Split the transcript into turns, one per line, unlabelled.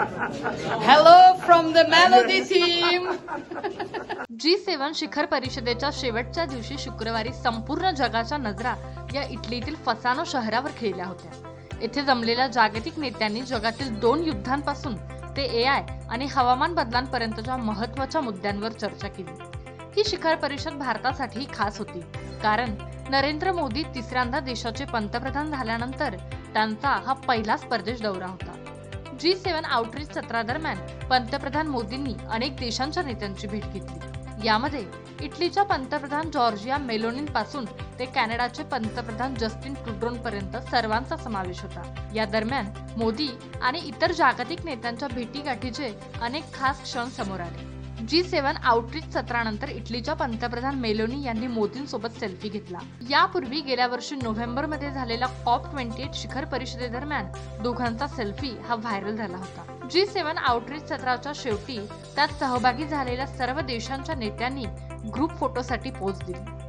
Hello from the melody team
G seven शिखर परिषदेच्या शेवटच्या दिवशी शुक्रवारी संपूर्ण जगाच्या नजरा या इटलीतील फसानो शहरावर खेळल्या होत्या. येथे जमलेल्या जागतिक नेत्यांनी जगातील दोन युद्धांपासून ते ए आय आणि हवामान बदलांपर्यंतच्या महत्त्वाच्या मुद्द्यांवर चर्चा केली. ही शिखर परिषद भारतासाठी खास होती कारण नरेंद्र मोदी तिसऱ्यांदा देशाचे पंतप्रधान झाल्यानंतर त्यांचा हा पहिलाच परदेश दौरा होता. जी सेव्हन आउटरीच सत्रादरम्यान पंतप्रधान मोदींनी अनेक देशांच्या नेत्यांची भेट घेतली. यामध्ये इटलीच्या पंतप्रधान जॉर्जिया मेलोनीन पासून ते कॅनडाचे पंतप्रधान जस्टिन ट्रुडोन पर्यंत सर्वांचा समावेश होता. या दरम्यान मोदी आणि इतर जागतिक नेत्यांच्या भेटीगाठीचे अनेक खास क्षण समोर आले. जी सेव्हन आउटरीच सत्रानंतर इटलीच्या पंतप्रधान मेलोनी यांनी मोदींसोबत सेल्फी घेतला. यापूर्वी गेल्या वर्षी नोव्हेंबरमध्ये झालेल्या कॉप ट्वेंटी एट शिखर परिषदेदरम्यान दोघांचा सेल्फी हा व्हायरल झाला होता. जी सेव्हन आउटरीच सत्राच्या शेवटी त्यात सहभागी झालेल्या सर्व देशांच्या नेत्यांनी ग्रुप फोटोसाठी पोच दिली.